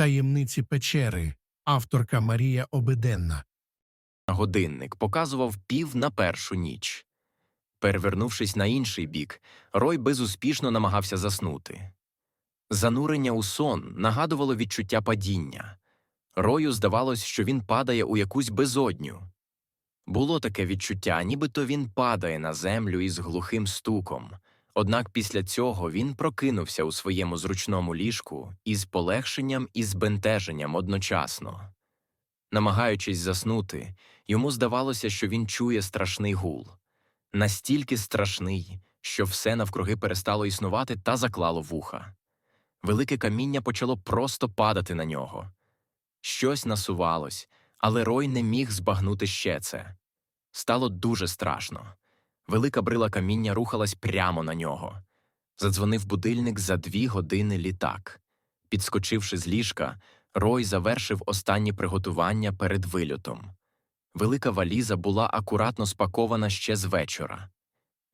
Таємниці печери, авторка Марія Обиденна. Годинник показував пів на першу ніч. Перевернувшись на інший бік, Рой безуспішно намагався заснути. Занурення у сон нагадувало відчуття падіння. Рою здавалось, що він падає у якусь безодню. Було таке відчуття, нібито він падає на землю із глухим стуком. Однак після цього він прокинувся у своєму зручному ліжку із полегшенням і збентеженням одночасно. Намагаючись заснути, йому здавалося, що він чує страшний гул. Настільки страшний, що все навкруги перестало існувати та заклало вуха. Велике каміння почало просто падати на нього. Щось насувалось, але Рой не міг збагнути ще це. Стало дуже страшно. Велика брила каміння рухалась прямо на нього. Задзвонив будильник за дві години літак. Підскочивши з ліжка, Рой завершив останні приготування перед вильотом. Велика валіза була акуратно спакована ще з вечора.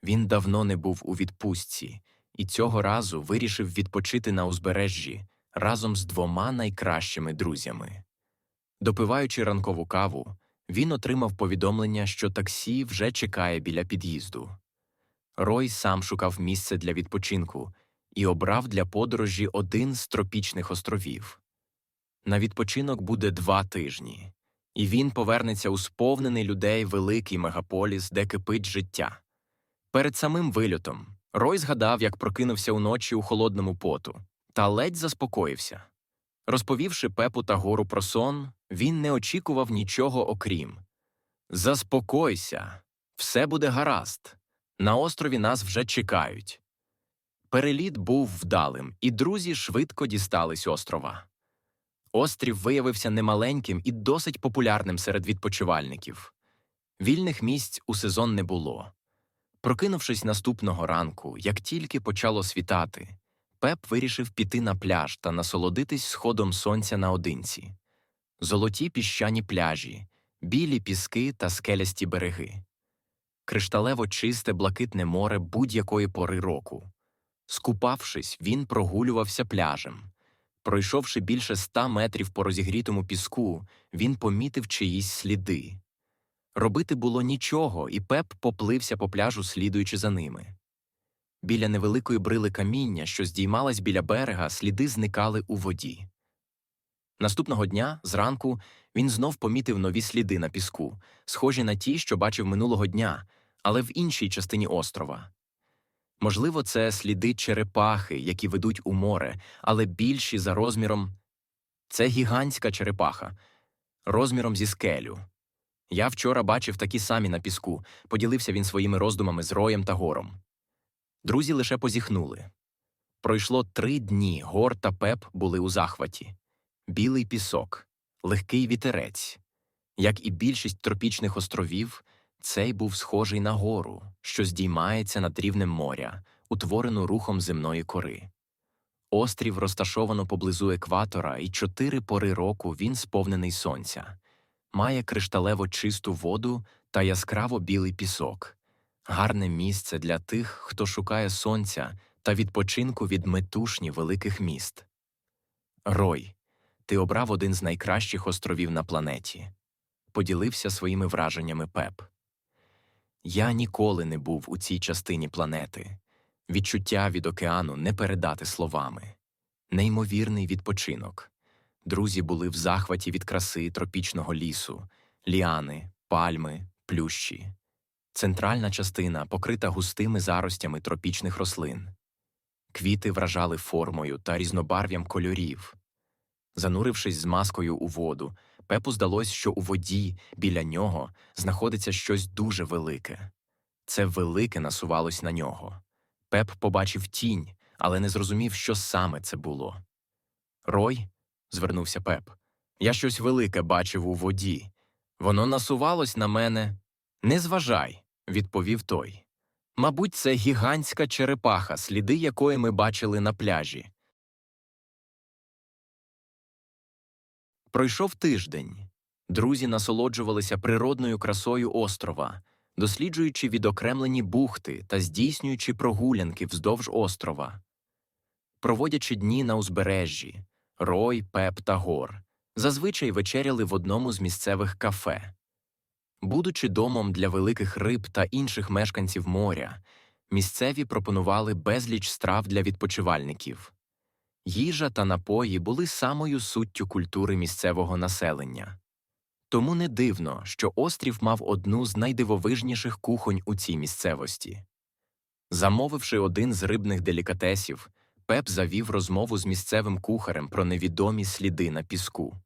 Він давно не був у відпустці і цього разу вирішив відпочити на узбережжі разом з двома найкращими друзями. Допиваючи ранкову каву, він отримав повідомлення, що таксі вже чекає біля під'їзду. Рой сам шукав місце для відпочинку і обрав для подорожі один з тропічних островів. На відпочинок буде два тижні, і він повернеться у сповнений людей великий мегаполіс, де кипить життя. Перед самим вильотом Рой згадав, як прокинувся уночі у холодному поту, та ледь заспокоївся. Розповівши пепу та гору про сон, він не очікував нічого окрім Заспокойся, все буде гаразд. На острові нас вже чекають. Переліт був вдалим, і друзі швидко дістались острова. Острів виявився немаленьким і досить популярним серед відпочивальників. Вільних місць у сезон не було. Прокинувшись наступного ранку, як тільки почало світати, Пеп вирішив піти на пляж та насолодитись сходом сонця наодинці. Золоті піщані пляжі, білі піски та скелясті береги. Кришталево чисте блакитне море будь-якої пори року. Скупавшись, він прогулювався пляжем. Пройшовши більше ста метрів по розігрітому піску, він помітив чиїсь сліди. Робити було нічого, і Пеп поплився по пляжу, слідуючи за ними. Біля невеликої брили каміння, що здіймалась біля берега, сліди зникали у воді. Наступного дня, зранку, він знов помітив нові сліди на піску, схожі на ті, що бачив минулого дня, але в іншій частині острова. Можливо, це сліди черепахи, які ведуть у море, але більші за розміром. Це гігантська черепаха, розміром зі скелю. Я вчора бачив такі самі на піску, поділився він своїми роздумами з роєм та гором. Друзі лише позіхнули. Пройшло три дні, гор та пеп були у захваті. Білий пісок, легкий вітерець. Як і більшість тропічних островів, цей був схожий на гору, що здіймається над рівнем моря, утворену рухом земної кори. Острів розташовано поблизу екватора, і чотири пори року він сповнений сонця, має кришталево чисту воду та яскраво білий пісок, гарне місце для тих, хто шукає сонця та відпочинку від метушні великих міст. Рой, ти обрав один з найкращих островів на планеті. Поділився своїми враженнями Пеп. Я ніколи не був у цій частині планети. Відчуття від океану не передати словами. Неймовірний відпочинок. Друзі були в захваті від краси тропічного лісу, ліани, пальми, плющі. Центральна частина покрита густими заростями тропічних рослин. Квіти вражали формою та різнобарв'ям кольорів. Занурившись з маскою у воду, Пепу здалось, що у воді біля нього знаходиться щось дуже велике. Це велике насувалось на нього. Пеп побачив тінь, але не зрозумів, що саме це було. Рой, звернувся Пеп, я щось велике бачив у воді. Воно насувалось на мене. Не зважай, відповів той. Мабуть, це гігантська черепаха, сліди якої ми бачили на пляжі. Пройшов тиждень. Друзі насолоджувалися природною красою острова, досліджуючи відокремлені бухти та здійснюючи прогулянки вздовж острова. Проводячи дні на узбережжі, Рой, Пеп та Гор зазвичай вечеряли в одному з місцевих кафе. Будучи домом для великих риб та інших мешканців моря, місцеві пропонували безліч страв для відпочивальників. Їжа та напої були самою суттю культури місцевого населення. Тому не дивно, що острів мав одну з найдивовижніших кухонь у цій місцевості. Замовивши один з рибних делікатесів, Пеп завів розмову з місцевим кухарем про невідомі сліди на піску.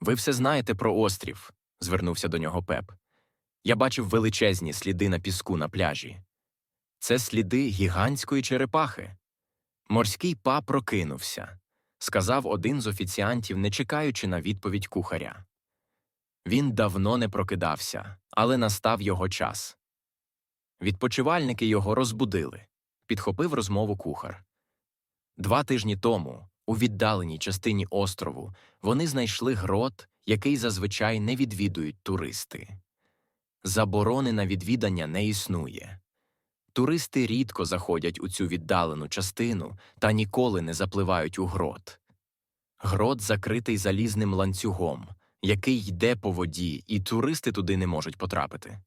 Ви все знаєте про острів, звернувся до нього Пеп. Я бачив величезні сліди на піску на пляжі. Це сліди гігантської черепахи. Морський па прокинувся, сказав один з офіціантів, не чекаючи на відповідь кухаря. Він давно не прокидався, але настав його час. Відпочивальники його розбудили, підхопив розмову кухар. Два тижні тому, у віддаленій частині острову, вони знайшли грот, який зазвичай не відвідують туристи. Заборони на відвідання не існує. Туристи рідко заходять у цю віддалену частину та ніколи не запливають у грот. Грот закритий залізним ланцюгом, який йде по воді, і туристи туди не можуть потрапити.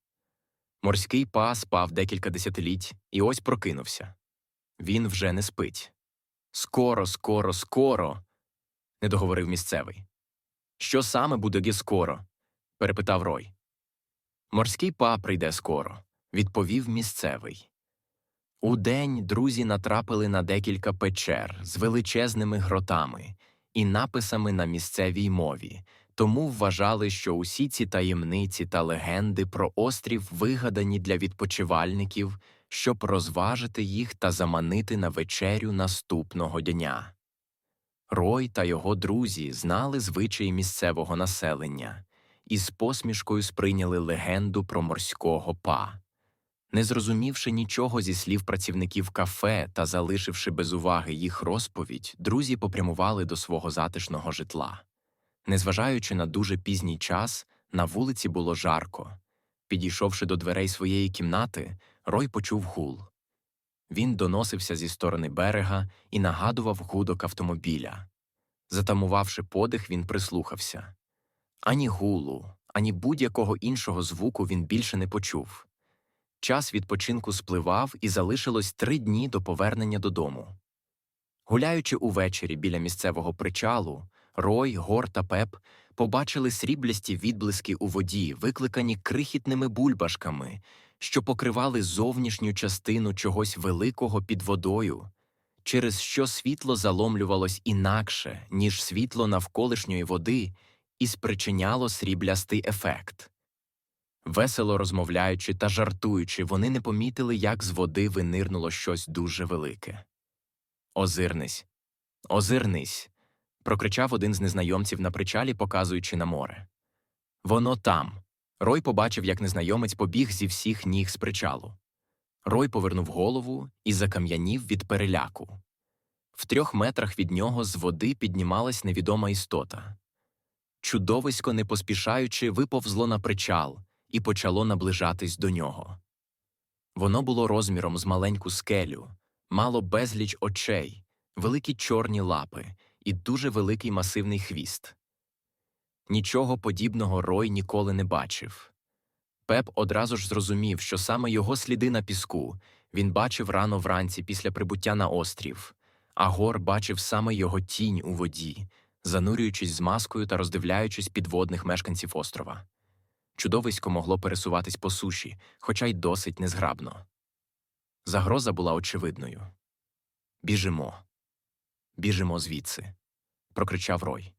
Морський па спав декілька десятиліть і ось прокинувся. Він вже не спить. Скоро, скоро, скоро. не договорив місцевий. Що саме буде гі скоро? перепитав Рой. Морський па прийде скоро, відповів місцевий. Удень друзі натрапили на декілька печер з величезними гротами і написами на місцевій мові, тому вважали, що усі ці таємниці та легенди про острів вигадані для відпочивальників, щоб розважити їх та заманити на вечерю наступного дня. Рой та його друзі знали звичаї місцевого населення і з посмішкою сприйняли легенду про морського па. Не зрозумівши нічого зі слів працівників кафе та залишивши без уваги їх розповідь, друзі попрямували до свого затишного житла. Незважаючи на дуже пізній час, на вулиці було жарко. Підійшовши до дверей своєї кімнати, Рой почув гул. Він доносився зі сторони берега і нагадував гудок автомобіля. Затамувавши подих, він прислухався. Ані гулу, ані будь-якого іншого звуку він більше не почув. Час відпочинку спливав і залишилось три дні до повернення додому. Гуляючи увечері біля місцевого причалу, Рой, Гор та Пеп побачили сріблясті відблиски у воді, викликані крихітними бульбашками, що покривали зовнішню частину чогось великого під водою, через що світло заломлювалось інакше, ніж світло навколишньої води, і спричиняло сріблястий ефект. Весело розмовляючи та жартуючи, вони не помітили, як з води винирнуло щось дуже велике. Озирнись, озирнись. прокричав один з незнайомців на причалі, показуючи на море. Воно там. Рой побачив, як незнайомець побіг зі всіх ніг з причалу. Рой повернув голову і закам'янів від переляку. В трьох метрах від нього з води піднімалась невідома істота. Чудовисько, не поспішаючи, виповзло на причал і почало наближатись до нього. Воно було розміром з маленьку скелю, мало безліч очей, великі чорні лапи і дуже великий масивний хвіст. Нічого подібного Рой ніколи не бачив. Пеп одразу ж зрозумів, що саме його сліди на піску він бачив рано вранці після прибуття на острів, а Гор бачив саме його тінь у воді, занурюючись з маскою та роздивляючись підводних мешканців острова. Чудовисько могло пересуватись по суші, хоча й досить незграбно. Загроза була очевидною. Біжимо. Біжимо звідси. прокричав Рой.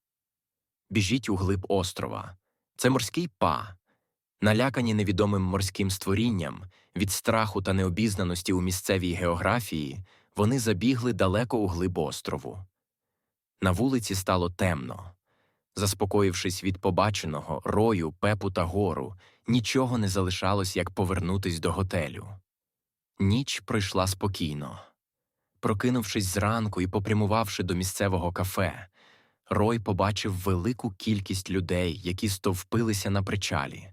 Біжіть у глиб острова. Це морський па. Налякані невідомим морським створінням, від страху та необізнаності у місцевій географії, вони забігли далеко у глиб острову. На вулиці стало темно. Заспокоївшись від побаченого, рою, пепу та гору, нічого не залишалось, як повернутись до готелю. Ніч пройшла спокійно. Прокинувшись зранку і попрямувавши до місцевого кафе, Рой побачив велику кількість людей, які стовпилися на причалі.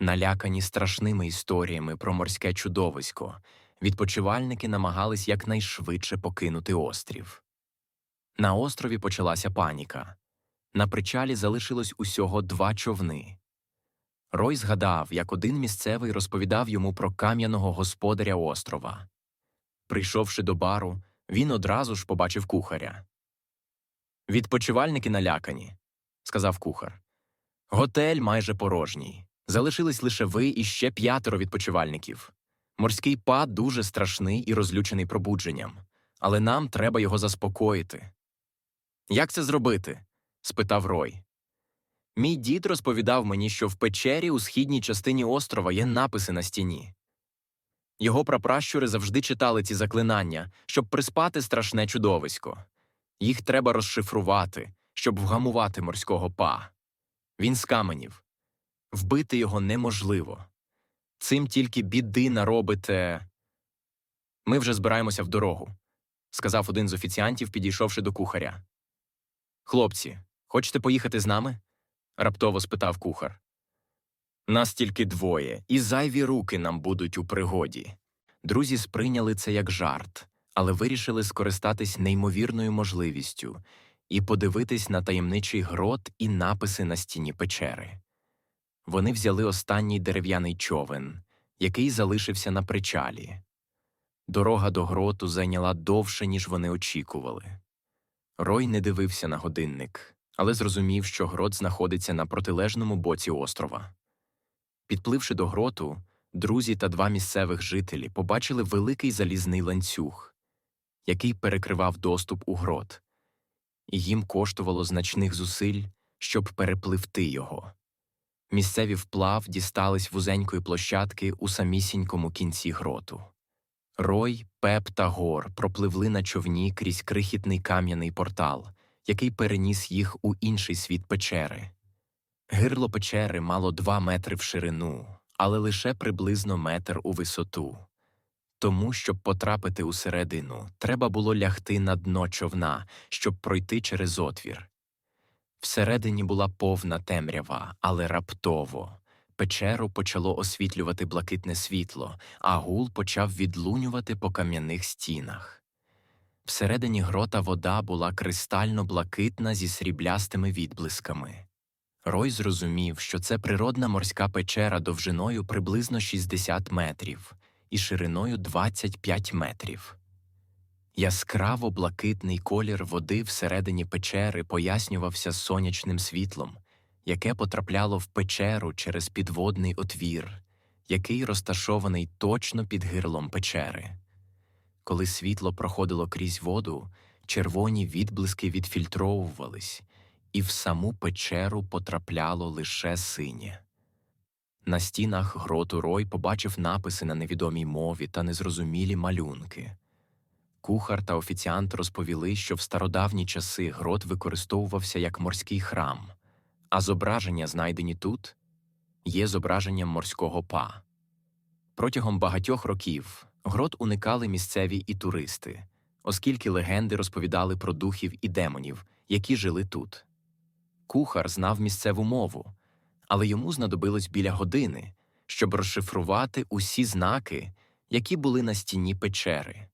Налякані страшними історіями про морське чудовисько, відпочивальники намагались якнайшвидше покинути острів. На острові почалася паніка. На причалі залишилось усього два човни. Рой згадав, як один місцевий розповідав йому про кам'яного господаря острова. Прийшовши до бару, він одразу ж побачив кухаря. Відпочивальники налякані, сказав кухар. Готель майже порожній. Залишились лише ви і ще п'ятеро відпочивальників. Морський пад дуже страшний і розлючений пробудженням, але нам треба його заспокоїти. Як це зробити? спитав Рой. Мій дід розповідав мені, що в печері у східній частині острова є написи на стіні. Його прапращури завжди читали ці заклинання, щоб приспати страшне чудовисько. Їх треба розшифрувати, щоб вгамувати морського па. Він з каменів. Вбити його неможливо. Цим тільки біди наробите. Ми вже збираємося в дорогу, сказав один з офіціантів, підійшовши до кухаря. Хлопці, хочете поїхати з нами? раптово спитав кухар. Нас тільки двоє, і зайві руки нам будуть у пригоді. Друзі сприйняли це як жарт, але вирішили скористатись неймовірною можливістю і подивитись на таємничий грот і написи на стіні печери. Вони взяли останній дерев'яний човен, який залишився на причалі. Дорога до гроту зайняла довше, ніж вони очікували. Рой не дивився на годинник, але зрозумів, що грот знаходиться на протилежному боці острова. Підпливши до гроту, друзі та два місцевих жителі побачили великий залізний ланцюг, який перекривав доступ у грот, і їм коштувало значних зусиль, щоб перепливти його. Місцеві вплав дістались вузенької площадки у самісінькому кінці гроту. Рой, Пеп та Гор пропливли на човні крізь крихітний кам'яний портал, який переніс їх у інший світ печери. Гирло печери мало два метри в ширину, але лише приблизно метр у висоту. Тому, щоб потрапити усередину, треба було лягти на дно човна, щоб пройти через отвір. Всередині була повна темрява, але раптово. Печеру почало освітлювати блакитне світло, а гул почав відлунювати по кам'яних стінах. Всередині грота вода була кристально блакитна зі сріблястими відблисками. Рой зрозумів, що це природна морська печера довжиною приблизно 60 метрів і шириною 25 метрів. Яскраво блакитний колір води всередині печери пояснювався сонячним світлом, яке потрапляло в печеру через підводний отвір, який розташований точно під гирлом печери. Коли світло проходило крізь воду, червоні відблиски відфільтровувались, і в саму печеру потрапляло лише синє. На стінах гроту Рой побачив написи на невідомій мові та незрозумілі малюнки. Кухар та офіціант розповіли, що в стародавні часи грот використовувався як морський храм, а зображення, знайдені тут, є зображенням морського па. Протягом багатьох років грот уникали місцеві і туристи, оскільки легенди розповідали про духів і демонів, які жили тут. Кухар знав місцеву мову, але йому знадобилось біля години, щоб розшифрувати усі знаки, які були на стіні печери.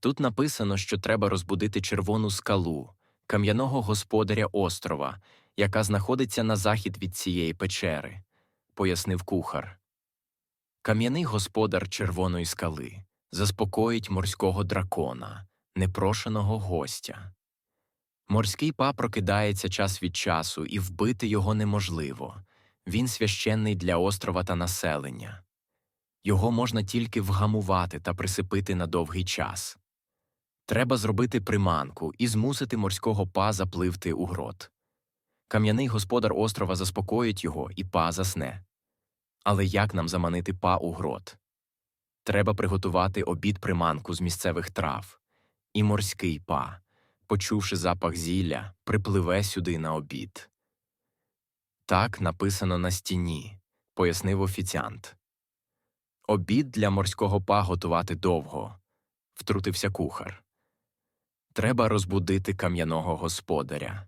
Тут написано, що треба розбудити червону скалу, кам'яного господаря острова, яка знаходиться на захід від цієї печери, пояснив кухар. Кам'яний господар червоної скали заспокоїть морського дракона, непрошеного гостя. Морський па прокидається час від часу, і вбити його неможливо. Він священний для острова та населення. Його можна тільки вгамувати та присипити на довгий час. Треба зробити приманку і змусити морського па запливти у грот. Кам'яний господар острова заспокоїть його, і па засне. Але як нам заманити па у грот? Треба приготувати обід приманку з місцевих трав. І морський па, почувши запах зілля, припливе сюди на обід. Так написано на стіні, пояснив офіціант. Обід для морського па готувати довго, втрутився кухар. Треба розбудити кам'яного господаря.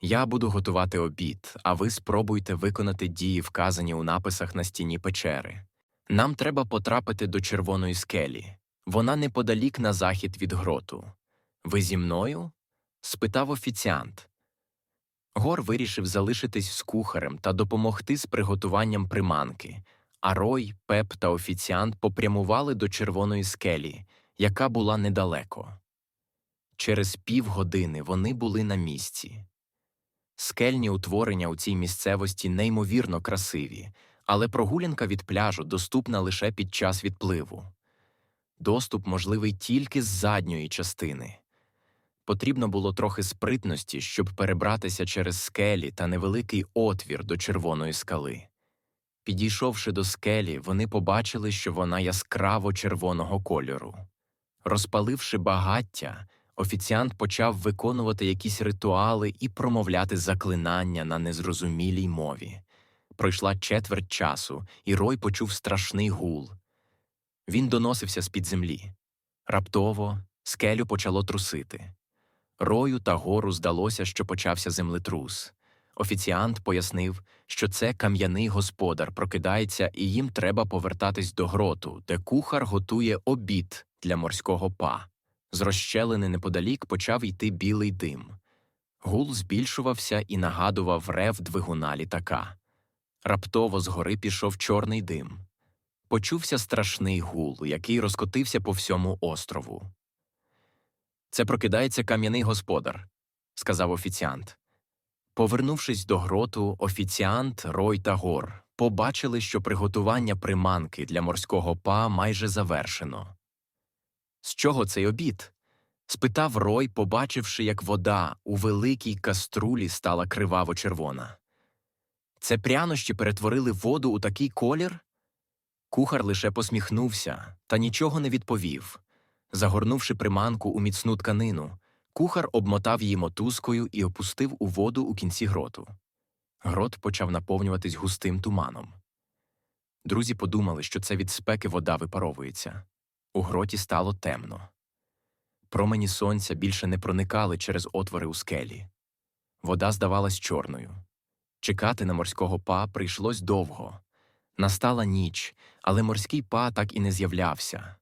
Я буду готувати обід, а ви спробуйте виконати дії, вказані у написах на стіні печери. Нам треба потрапити до червоної скелі. Вона неподалік на захід від гроту. Ви зі мною? спитав офіціант. Гор вирішив залишитись з кухарем та допомогти з приготуванням приманки, а Рой, Пеп та офіціант попрямували до червоної скелі, яка була недалеко. Через півгодини вони були на місці. Скельні утворення у цій місцевості неймовірно красиві, але прогулянка від пляжу доступна лише під час відпливу. Доступ можливий тільки з задньої частини. Потрібно було трохи спритності, щоб перебратися через скелі та невеликий отвір до червоної скали. Підійшовши до скелі, вони побачили, що вона яскраво червоного кольору. Розпаливши багаття, офіціант почав виконувати якісь ритуали і промовляти заклинання на незрозумілій мові. Пройшла четверть часу, і Рой почув страшний гул. Він доносився з-під землі. Раптово скелю почало трусити. Рою та гору здалося, що почався землетрус. Офіціант пояснив, що це кам'яний господар прокидається і їм треба повертатись до гроту, де кухар готує обід для морського па. З розщелини неподалік почав йти білий дим. Гул збільшувався і нагадував рев двигуна літака. Раптово згори пішов чорний дим. Почувся страшний гул, який розкотився по всьому острову. Це прокидається кам'яний господар, сказав офіціант. Повернувшись до гроту, офіціант, Рой та Гор побачили, що приготування приманки для морського па майже завершено. З чого цей обід? спитав Рой, побачивши, як вода у великій каструлі стала криваво червона. Це прянощі перетворили воду у такий колір? Кухар лише посміхнувся та нічого не відповів. Загорнувши приманку у міцну тканину, кухар обмотав її мотузкою і опустив у воду у кінці гроту. Грот почав наповнюватись густим туманом. Друзі подумали, що це від спеки вода випаровується. У гроті стало темно. Промені сонця більше не проникали через отвори у скелі. Вода здавалась чорною. Чекати на морського па прийшлось довго. Настала ніч, але морський па так і не з'являвся.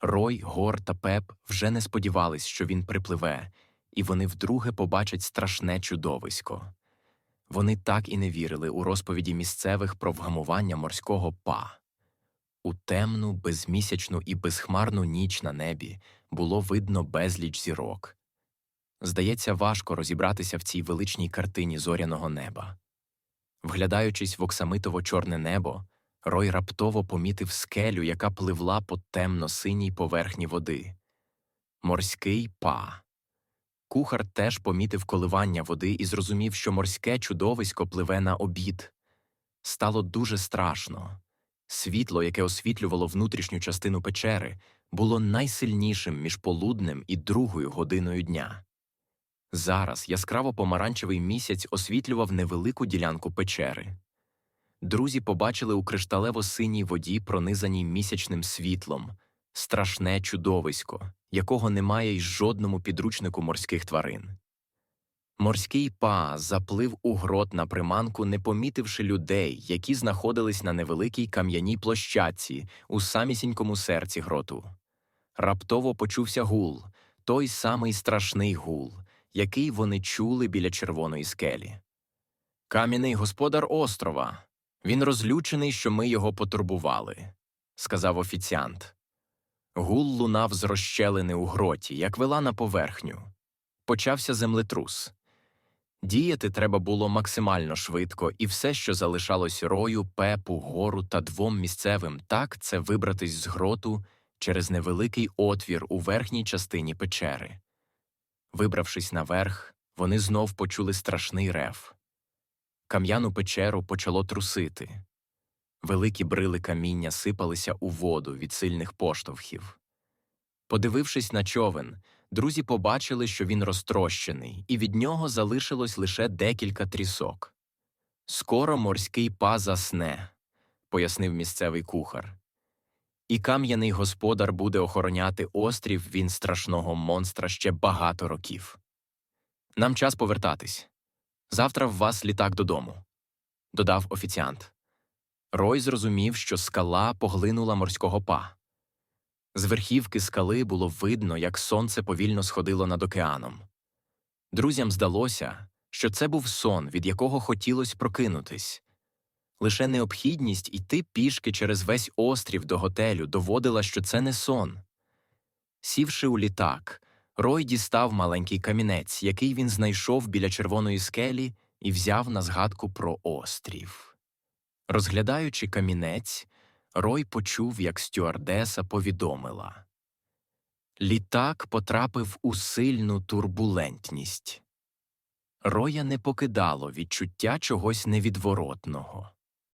Рой, Гор та Пеп вже не сподівались, що він припливе, і вони вдруге побачать страшне чудовисько. Вони так і не вірили у розповіді місцевих про вгамування морського па. У темну, безмісячну і безхмарну ніч на небі було видно безліч зірок. Здається, важко розібратися в цій величній картині зоряного неба. Вглядаючись в оксамитово чорне небо, Рой раптово помітив скелю, яка пливла по темно-синій поверхні води. Морський па. Кухар теж помітив коливання води і зрозумів, що морське чудовисько пливе на обід. Стало дуже страшно. Світло, яке освітлювало внутрішню частину печери, було найсильнішим між полуднем і другою годиною дня. Зараз яскраво помаранчевий місяць освітлював невелику ділянку печери. Друзі побачили у кришталево-синій воді, пронизаній місячним світлом, страшне чудовисько, якого немає й жодному підручнику морських тварин. Морський па заплив у грот на приманку, не помітивши людей, які знаходились на невеликій кам'яній площадці у самісінькому серці гроту. Раптово почувся гул, той самий страшний гул, який вони чули біля червоної скелі. Кам'яний господар острова. Він розлючений, що ми його потурбували, сказав офіціант. Гул лунав з розщелини у гроті, як вела на поверхню. Почався землетрус. Діяти треба було максимально швидко, і все, що залишалось рою, пепу, гору та двом місцевим, так це вибратись з гроту через невеликий отвір у верхній частині печери. Вибравшись наверх, вони знов почули страшний рев. Кам'яну печеру почало трусити. Великі брили каміння сипалися у воду від сильних поштовхів. Подивившись на човен, друзі побачили, що він розтрощений, і від нього залишилось лише декілька трісок. Скоро морський па засне, пояснив місцевий кухар. І кам'яний господар буде охороняти острів він страшного монстра ще багато років. Нам час повертатись. Завтра в вас літак додому, додав офіціант. Рой зрозумів, що скала поглинула морського па. З верхівки скали було видно, як сонце повільно сходило над океаном. Друзям здалося, що це був сон, від якого хотілося прокинутись. Лише необхідність йти пішки через весь острів до готелю доводила, що це не сон. Сівши у літак, Рой дістав маленький камінець, який він знайшов біля червоної скелі, і взяв на згадку про острів. Розглядаючи камінець, Рой почув, як стюардеса повідомила. Літак потрапив у сильну турбулентність. Роя не покидало відчуття чогось невідворотного.